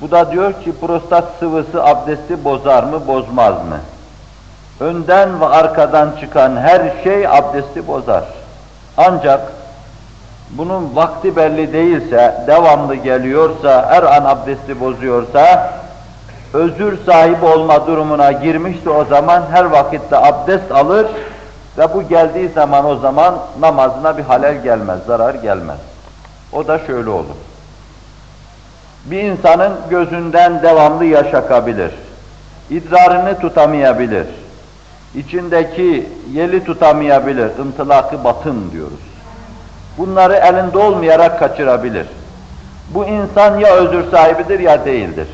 Bu da diyor ki prostat sıvısı abdesti bozar mı, bozmaz mı? Önden ve arkadan çıkan her şey abdesti bozar. Ancak bunun vakti belli değilse, devamlı geliyorsa, her an abdesti bozuyorsa, özür sahibi olma durumuna girmişse o zaman her vakitte abdest alır ve bu geldiği zaman o zaman namazına bir halel gelmez, zarar gelmez. O da şöyle olur. Bir insanın gözünden devamlı yaş akabilir. İdrarını tutamayabilir. İçindeki yeli tutamayabilir. ıntılakı batın diyoruz. Bunları elinde olmayarak kaçırabilir. Bu insan ya özür sahibidir ya değildir.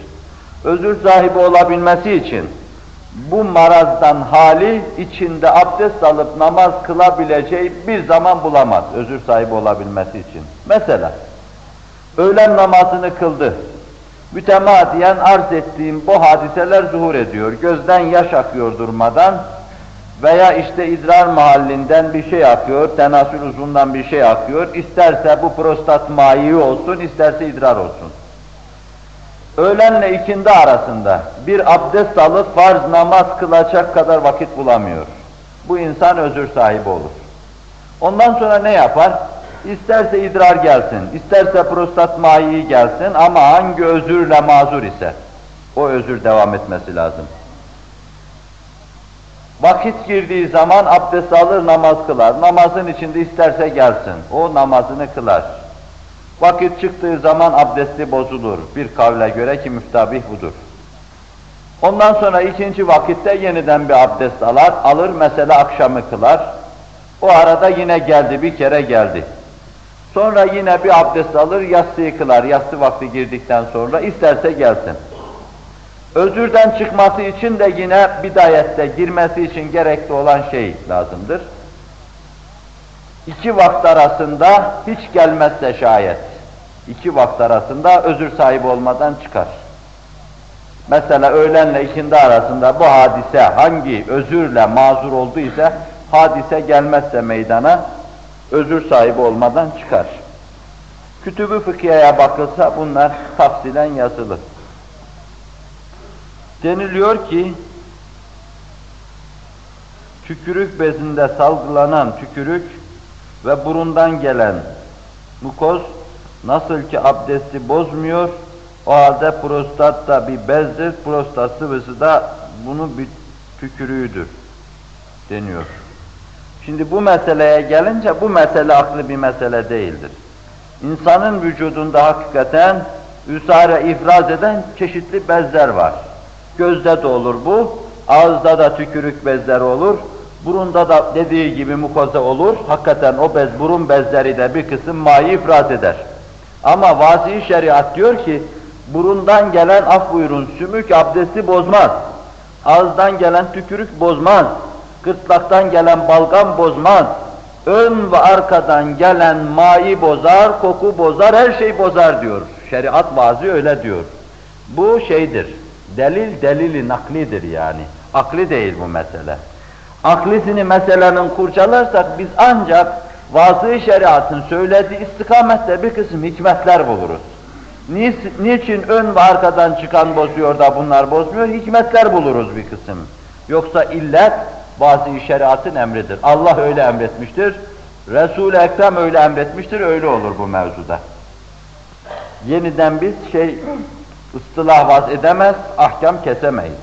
Özür sahibi olabilmesi için bu marazdan hali içinde abdest alıp namaz kılabileceği bir zaman bulamaz özür sahibi olabilmesi için. Mesela öğlen namazını kıldı. Mütemadiyen arz ettiğim bu hadiseler zuhur ediyor. Gözden yaş akıyor durmadan veya işte idrar mahallinden bir şey akıyor, tenasül uzundan bir şey akıyor. İsterse bu prostat mayi olsun, isterse idrar olsun. Öğlenle ikindi arasında bir abdest alıp farz namaz kılacak kadar vakit bulamıyor. Bu insan özür sahibi olur. Ondan sonra ne yapar? İsterse idrar gelsin, isterse prostat mayi gelsin ama hangi özürle mazur ise o özür devam etmesi lazım. Vakit girdiği zaman abdest alır, namaz kılar. Namazın içinde isterse gelsin, o namazını kılar. Vakit çıktığı zaman abdesti bozulur. Bir kavle göre ki müftabih budur. Ondan sonra ikinci vakitte yeniden bir abdest alır, alır mesela akşamı kılar. O arada yine geldi, bir kere geldi. Sonra yine bir abdest alır, yatsıyı kılar. Yatsı vakti girdikten sonra isterse gelsin. Özürden çıkması için de yine bidayette girmesi için gerekli olan şey lazımdır. İki vakit arasında hiç gelmezse şayet, iki vakit arasında özür sahibi olmadan çıkar. Mesela öğlenle ikindi arasında bu hadise hangi özürle mazur olduysa, hadise gelmezse meydana, özür sahibi olmadan çıkar. Kütübü fıkhiyeye bakılsa bunlar tafsilen yazılı. Deniliyor ki, tükürük bezinde salgılanan tükürük ve burundan gelen mukoz nasıl ki abdesti bozmuyor, o halde prostat da bir bezdir, prostat sıvısı da bunun bir tükürüğüdür deniyor. Şimdi bu meseleye gelince bu mesele aklı bir mesele değildir. İnsanın vücudunda hakikaten üsare ifraz eden çeşitli bezler var. Gözde de olur bu, ağızda da tükürük bezleri olur, burunda da dediği gibi mukoza olur. Hakikaten o bez, burun bezleri de bir kısım mayı ifraz eder. Ama vazi şeriat diyor ki, burundan gelen af buyurun, sümük abdesti bozmaz. Ağızdan gelen tükürük bozmaz. Gırtlaktan gelen balgam bozmaz. Ön ve arkadan gelen mayı bozar, koku bozar, her şey bozar diyor. Şeriat vazi öyle diyor. Bu şeydir, delil delili naklidir yani. Akli değil bu mesele. Aklisini meselenin kurcalarsak biz ancak vazı şeriatın söylediği istikamette bir kısım hikmetler buluruz. Niçin ön ve arkadan çıkan bozuyor da bunlar bozmuyor? Hikmetler buluruz bir kısım. Yoksa illet bazı şeriatın emridir. Allah öyle emretmiştir. Resul-i Ekrem öyle emretmiştir. Öyle olur bu mevzuda. Yeniden biz şey ıstılah vaz edemez, ahkam kesemeyiz.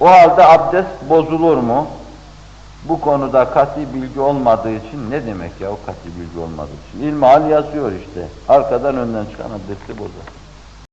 O halde abdest bozulur mu? Bu konuda kat'i bilgi olmadığı için ne demek ya o kat'i bilgi olmadığı için? İlmihal yazıyor işte. Arkadan önden çıkan abdesti bozar.